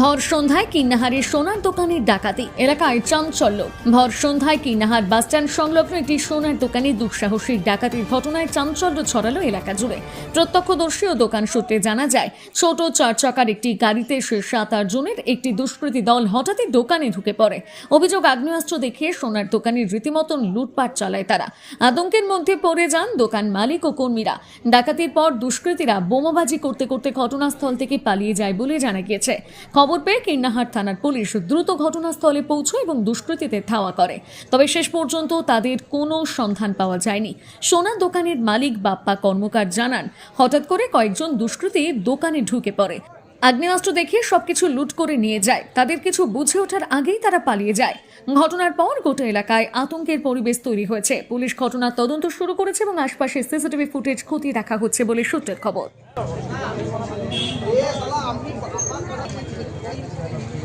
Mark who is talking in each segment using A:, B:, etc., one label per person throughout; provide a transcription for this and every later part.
A: ভর সন্ধ্যায় কিন্নাহারের সোনার দোকানের ডাকাতি। এলাকায় চাঞ্চল্য। ভর সন্ধ্যায় কিন্নাহার বাসস্ট্যান্ড সংলগ্ন একটি সোনার দোকানে দুঃসাহসিক ডাকাতির ঘটনায় চাঞ্চল্য ছড়ালো এলাকা জুড়ে। প্রত্যক্ষদর্শী ও দোকান সূত্রে জানা যায়, ছোট চার চাকার একটি গাড়িতে সে সাত আট জনের একটি দুষ্কৃতী দল হঠাৎই দোকানে ঢুকে পড়ে। অভিযোগ আগ্নেয়াস্ত্র দেখিয়ে সোনার দোকানের রীতিমতন লুটপাট চালায় তারা। আতঙ্কের মধ্যে পড়ে যান দোকান মালিক ও কর্মীরা। ডাকাতির পর দুষ্কৃতীরা বোমাবাজি করতে করতে ঘটনাস্থল থেকে পালিয়ে যায় বলে জানা গিয়েছে। খবর পেয়ে কিন্নাহার থানার পুলিশ দ্রুত ঘটনাস্থলে পৌঁছয় এবং দুষ্কৃতীদের ধাওয়া করে। তবে শেষ পর্যন্ত তাদের কোনো সন্ধান পাওয়া যায়নি। সোনা দোকানের মালিক বাপ্পা কর্মকার জানান, হঠাৎ করে কয়েকজন দুষ্কৃতী দোকানে ঢুকে পড়ে। আগ্নেয়াস্ত্র দেখিয়ে সবকিছু লুট করে নিয়ে যায়। তাদের কিছু বুঝে ওঠার আগেই তারা পালিয়ে যায়। ঘটনার পর গোটা এলাকায় আতঙ্কের পরিবেশ তৈরি হয়েছে। পুলিশ ঘটনার তদন্ত শুরু করেছে এবং আশপাশে সিসিটিভি ফুটেজ খতিয়ে রাখা হচ্ছে বলে সূত্রের খবর।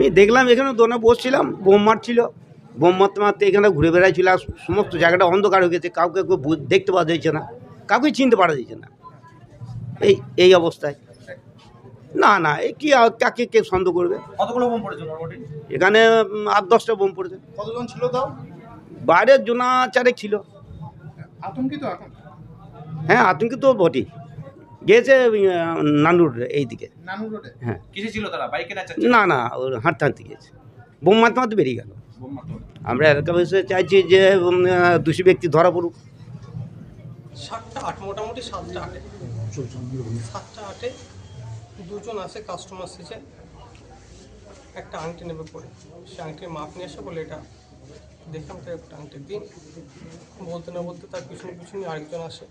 B: আমি দেখলাম এখানে দোনে বসছিলাম বোম মারছিল। বোম মারতে মারতে এখানে ঘুরে বেড়াচ্ছিল আর সমস্ত জায়গাটা অন্ধকার হয়ে গেছে কাউকে কেউ দেখতে পাওয়া যাচ্ছে না কাউকে চিনতে পারা যাচ্ছে না। এই এই অবস্থায়। না না এই কি কাকে কে সন্দেহ করবে?
C: কতগুলো বোম পড়েছে
B: এখানে আট দশটা বোম পড়েছে।
C: কতজন ছিল তাও?
B: বাইরের জোনা চারেক ছিল।
C: আতঙ্কিত এখন?
B: হ্যাঁ আতঙ্কি তো বটেই। গিয়েছে নানুর এই দিকে
C: নানু রোডে?
B: হ্যাঁ।
D: তারা? বাইকে না
B: না ওর হাঁটতে হাঁটতে গিয়েছে বোম মারতে মারতে বেরিয়ে গেল। আমরা এলাকা বসে চাইছি যে দোষী ব্যক্তি ধরা পড়ুক।
E: সাতটা আট মোটামুটি সাতটা আটে। সাতটা আটে দুজন আসে কাস্টমার এসেছে। একটা আংটি নেবে পরে। সে আংটির মাপ নিয়ে এসে বলে এটা দেখলাম তো একটা আংটি দিন। বলতে না বলতে তার পিছনে পিছনে আরেকজন আসে।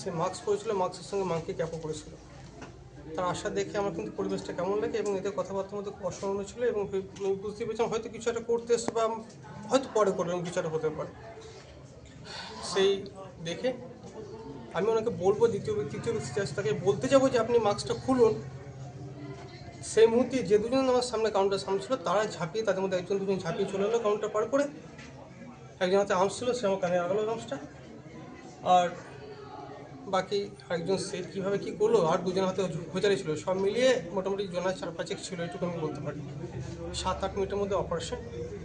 E: সে মাস্ক পরেছিল, মাস্কের সঙ্গে মাংকি ক্যাপও করেছিল তার আশা দেখে আমার কিন্তু পরিবেশটা কেমন লাগে এবং এদের কথাবার্তার মধ্যে অসম্মান ছিল এবং বুঝতে পেরেছিলাম হয়তো কিছু একটা করতে এসছে বা হয়তো পরে করবে এবং কিছু একটা হতে পারে। সেই দেখে আমি ওনাকে বলব দ্বিতীয় ব্যক্তি, তৃতীয় ব্যক্তি যাচ্ছে, তাকে বলতে যাব যে আপনি মাস্কটা খুলুন। সেই মুহূর্তে যে দুজন আমার সামনে কাউন্টার সামনে ছিল, তারা ঝাঁপিয়ে তাদের মধ্যে একজন দুজন ঝাঁপিয়ে চলে এলো কাউন্টার পার করে। একজন হাতে আর্মস ছিল, সে আমার কানে আগালো আর্মসটা আর বাকি আরেকজন সে কীভাবে কী করল আর দুজন হাতে হোজারি ছিল সব মিলিয়ে মোটামুটি জনা চার পাঁচেক ছিল এটুকু আমি বলতে পারি। সাত আট মিনিটের মধ্যে অপারেশন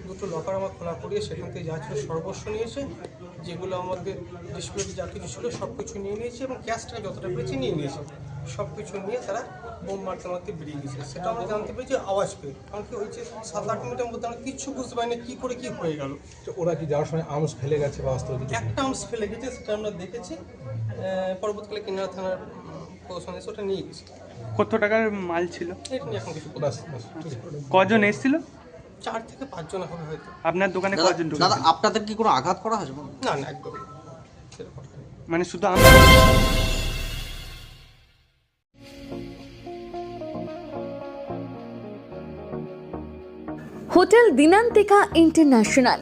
E: দুটো লকার আমার খোলা করিয়ে সেখান থেকে যা ছিল সর্বস্ব নিয়েছে যেগুলো আমাদের ডিসপ্লেতে যা কিছু ছিল সব কিছু নিয়ে নিয়েছে এবং ক্যাশটা যতটা পেয়েছে নিয়ে নিয়েছে। সব কিছু নিয়ে তারা বোম মারতে মারতে বেরিয়ে গেছে। সেটা আমরা জানতে পেরেছি আওয়াজ পেয়ে। কারণ কি হয়েছে সাত আট মিনিটের মধ্যে আমরা কিচ্ছু বুঝতে পারিনি কী করে কী হয়ে গেল।
F: ওরা কি যাওয়ার সময় আর্মস ফেলে গেছে বা অস্ত্র
E: একটা আর্মস ফেলে গেছে সেটা আমরা দেখেছি। পরবর্তীকালে কিনারা থানার প্রশাসন এসে ওটা নিয়ে গেছে।
G: কত টাকার মাল ছিল?
E: এটা নিয়ে এখন কিছু
F: বাস।
G: কজন এসেছিল?
E: চার থেকে পাঁচজন হবে হয়তো।
G: আপনার দোকানে কজন
H: দাদা আপনাদের কি কোনো আঘাত করা হয়েছে
E: না না একদম সেরকম
G: মানে শুধু আমরা
A: hotel Dinantika international.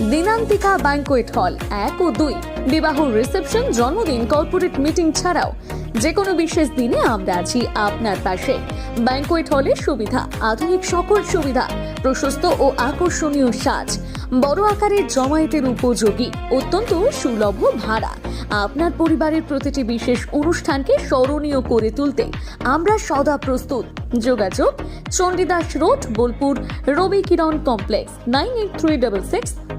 A: Dinantika banquet hall এক ও দুই। বিবাহ রিসেপশন, জন্মদিন, কর্পোরেট মিটিং ছাড়াও যে কোনো বিশেষ দিনে আমরা আছি আপনার পাশে। ব্যাংকোয়েট হলের সুবিধা, আধুনিক সকল সুবিধা, প্রশস্ত ও আকর্ষণীয় সাজ, বড় আকারের জমায়েতের উপযোগী, অত্যন্ত সুলভ ভাড়া। আপনার পরিবারের প্রতিটি বিশেষ অনুষ্ঠানকে স্মরণীয় করে তুলতে আমরা সদা প্রস্তুত। যোগাযোগ, Chandidas road, Bolpur Rabi Kiran complex, nine eight three double six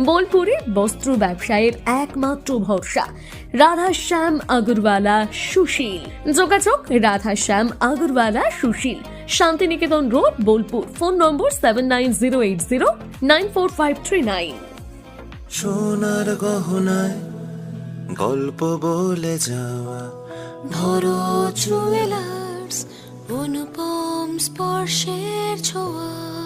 A: বোলপুরের বস্ত্র ব্যবসায়ের একমাত্র ভরসা। রাধাশ্যাম আগরওয়ালা সুশীল। যোগাযোগ Radhashyam Agarwala Sushil. Santiniketan road, Bolpur. Phone number seven nine zero eight zero nine four five three nine
H: সোনার গহনায় গল্প বলে যাওয়া।
I: ধরো জুয়েলার্স অনুপম স্পর্শের ছোঁয়া।